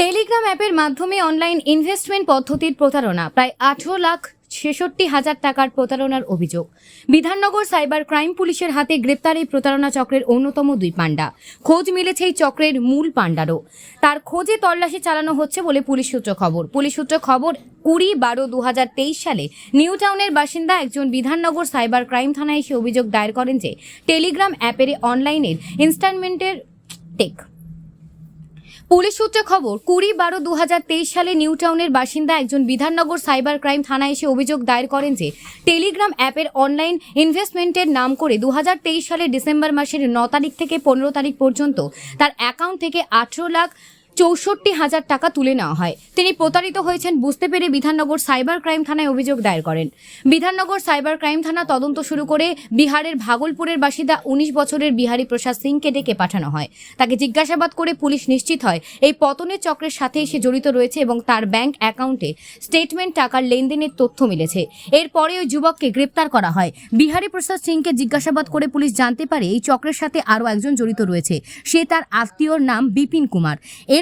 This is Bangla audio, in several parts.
টেলিগ্রাম অ্যাপের মাধ্যমে অনলাইন ইনভেস্টমেন্ট পদ্ধতির প্রতারণা, প্রায় আঠেরো লাখ ছেষট্টি হাজার টাকার প্রতারণার অভিযোগ। বিধাননগর সাইবার ক্রাইম পুলিশের হাতে গ্রেপ্তার এই প্রতারণা চক্রের অন্যতম দুই পাণ্ডা খোঁজ মিলেছে এই চক্রের মূল পাণ্ডারও তার খোঁজে তল্লাশি চালানো হচ্ছে বলে পুলিশ সূত্র খবর। পুলিশ সূত্র খবর, কুড়ি বারো দু সালে নিউ টাউনের বাসিন্দা একজন বিধাননগর সাইবার ক্রাইম থানায় এসে অভিযোগ দায়ের করেন যে, টেলিগ্রাম অ্যাপের অনলাইনের ইনস্টলমেন্টের টেক পুলিশ সূত্রে খবর, কুড়ি বারো দু সালে নিউ টাউনের বাসিন্দা একজন বিধাননগর সাইবার ক্রাইম থানায় এসে অভিযোগ দায়ের করেন যে, টেলিগ্রাম অ্যাপের অনলাইন ইনভেস্টমেন্টের নাম করে দু হাজার তেইশ সালের ডিসেম্বর মাসের ন তারিখ থেকে পনেরো তারিখ পর্যন্ত তার অ্যাকাউন্ট থেকে আঠেরো লাখ চৌষট্টি হাজার টাকা তুলে নেওয়া হয়। তিনি প্রতারিত হয়েছেন বুঝতে পেরে বিধাননগর সাইবার ক্রাইম থানায় অভিযোগ দায়ের করেন। বিধাননগর সাইবার ক্রাইম থানা তদন্ত শুরু করে বিহারের ভাগলপুরের বাসিন্দা উনিশ বছরের বিহারী প্রসাদ সিংকে ডেকে পাঠানো হয়। তাকে জিজ্ঞাসাবাদ করে পুলিশ নিশ্চিত হয়, এই পতনের চক্রের সাথে এসে জড়িত রয়েছে এবং তার ব্যাংক অ্যাকাউন্টে স্টেটমেন্ট টাকার লেনদেনের তথ্য মিলেছে। এরপরে ওই যুবককে গ্রেপ্তার করা হয়। বিহারী প্রসাদ সিংকে জিজ্ঞাসাবাদ করে পুলিশ জানতে পারে এই চক্রের সাথে আরও একজন জড়িত রয়েছে। সে তার আত্মীয়র নাম বিপিন কুমার।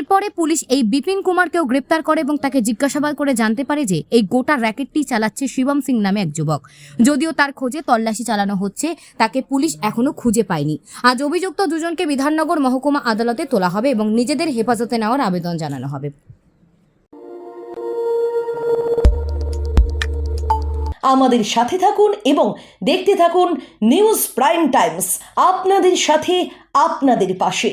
এরপরে পুলিশ এই বিপিন কুমারকেও গ্রেপ্তার করে এবং তাকে জিজ্ঞাসাবাদ করে জানতে পারে যে এই গোটা র্যাকেটটি চালাচ্ছে শিবম সিং নামে এক যুবক। যদিও তার খোঁজে তল্লাশি চালানো হচ্ছে, তাকে পুলিশ এখনও খুঁজে পায়নি। আজ অভিযুক্ত দুজনকে বিধাননগর মহকুমা আদালতে তোলা হবে এবং নিজেদের হেফাজতে নেওয়ার আবেদন জানানো হবে। আমাদের সাথে থাকুন এবং দেখতে থাকুন নিউজ প্রাইম টাইমস, আপনাদের সাথে, আপনাদের পাশে।